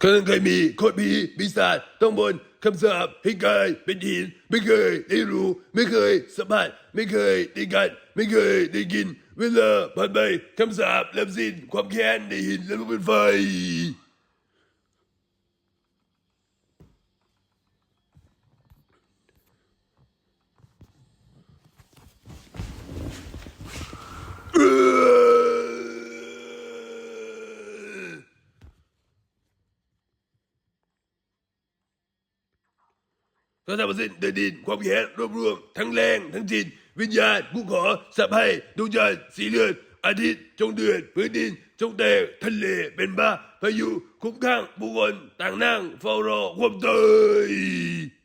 เคยเคยมีโคตรผีปีศาจต้องบนคำสาปให้กลายเป็นหินไม่เคยได้รู้ ไม่เคยสัมผัสไม่เคยได้กัดไม่เคยได้กิน เวลาผ่านไปคำสาปเริ่มสิ้นความแค้นในหินแล้วเป็นไฟ ทำมาสิ้นเดินดินความแค้นรวบรวม ทั้งแรงทั้งจิต วิญญาณผู้ขอสับให้ดวงจันทร์สีเลือดอาทิตย์จงเดือดพื้นดิน จงแตกทะเลเป็นบ้าพายุคุ้มข้างบุคคลต่างนั่งเฝ้ารอความตาย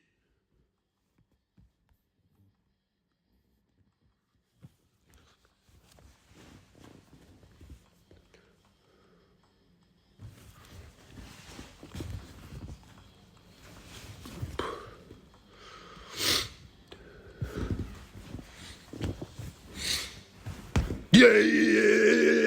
เ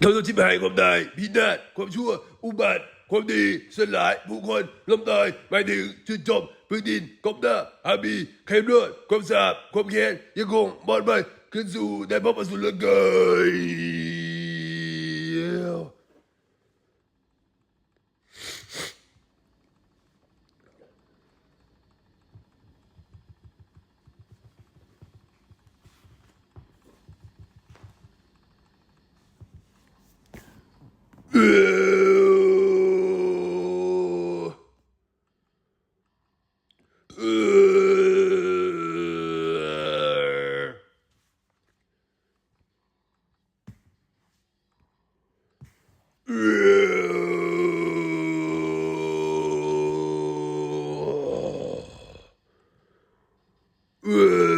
เราต้องทิพายความตายพินาศความชั่ว อุบัติ ความดีสลายผู้คนล้มตายหมายถึงจุดจบพื้นดินกบหน้าอาบีไขมรอดความสาบความแค้นยังคงบอดไปขึ้นสู่ในพบอสุรกาย Ugh.